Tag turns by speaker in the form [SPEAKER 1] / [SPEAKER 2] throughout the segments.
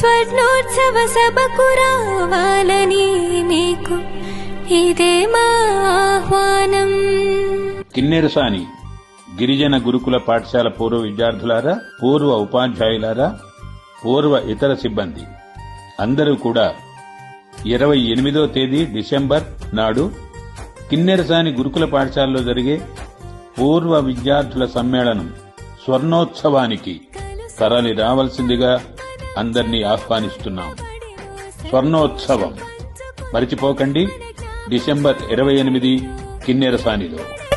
[SPEAKER 1] సభకు రావాలని మీకు ఇదే మా ఆహ్వానం.
[SPEAKER 2] కిన్నెరసాని గిరిజన గురుకుల పాఠశాల పూర్వ విద్యార్థులారా పూర్వ ఉపాధ్యాయులారా పూర్వ ఇతర సిబ్బంది. అందరూ కూడా ఇరవై ఎనిమిదో తేదీ డిసెంబర్ నాడు కిన్నెరసాని గురుకుల పాఠశాలలో జరిగే పూర్వ విద్యార్థుల సమ్మేళనం స్వర్ణోత్సవానికి తరలి రావాల్సిందిగా అందరినీ ఆహ్వానిస్తున్నాం. స్వర్ణోత్సవం. మరిచిపోకండి. డిసెంబర్ ఇరవై ఎనిమిది కిన్నెరసానిలో.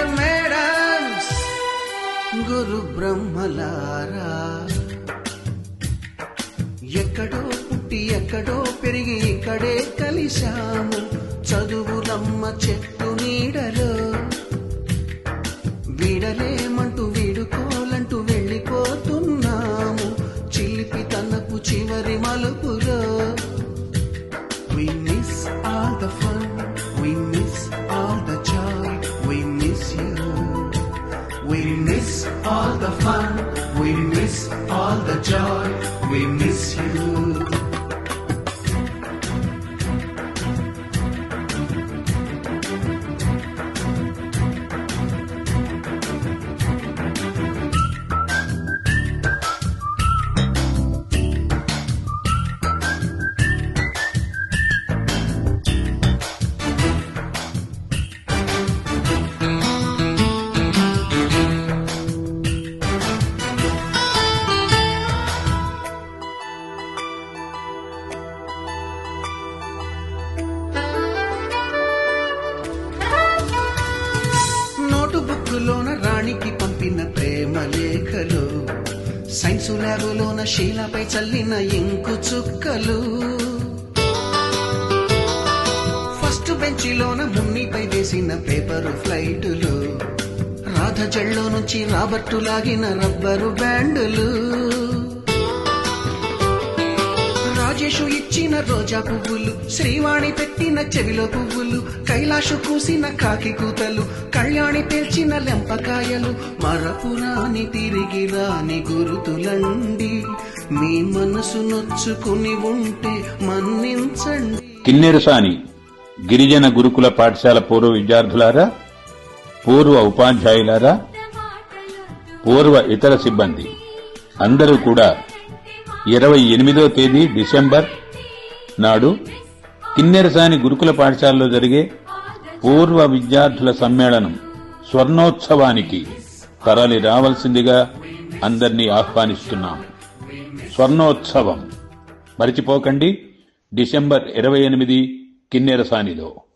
[SPEAKER 3] Dear madams, గురు బ్రహ్మలారా. ఎక్కడో పుట్టి ఎక్కడో పెరిగి ఇక్కడే కలిశాము. చదువులమ్మ చెట్టు miss you. We miss all the fun, లోన రాణికి పంపిన ప్రేమ లేఖలు సైన్సు ల్యాబులోన శీలపై చల్లిన ఇంకు చుక్కలు. ఫస్ట్ బెంచిలోన మున్నిపై వేసిన పేపరు ఫ్లైటులు రాధ జల్లో నుంచి రాబర్టు లాగిన రబ్బరు బ్యాండులు. రాజేషు ఇచ్చిన రోజా పువ్వులు శ్రీవాణి పెట్టిన చెవిలో పువ్వులు కైలాషు కూసిన కాకి కూతలు కళ్యాణి పేల్చిన లెంపకాయలు మరపురాని తిరిగి రాని గురుతులండి. మీ మనసు నొచ్చుకుని ఉంటే మన్నించండి.
[SPEAKER 2] కిన్నెరసాని గిరిజన గురుకుల పాఠశాల పూర్వ విద్యార్థులారా పూర్వ ఉపాధ్యాయులారా పూర్వ ఇతర సిబ్బంది అందరూ కూడా ఇరవై ఎనిమిదో తేదీ డిసెంబర్ నాడు కిన్నెరసాని గురుకుల పాఠశాలలో జరిగే పూర్వ విద్యార్థుల సమ్మేళనం స్వర్ణోత్సవానికి తరలి రావాల్సిందిగా అందరినీ ఆహ్వానిస్తున్నాం. స్వర్ణోత్సవం. మరిచిపోకండి. డిసెంబర్ ఇరవై ఎనిమిది కిన్నెరసానిలో.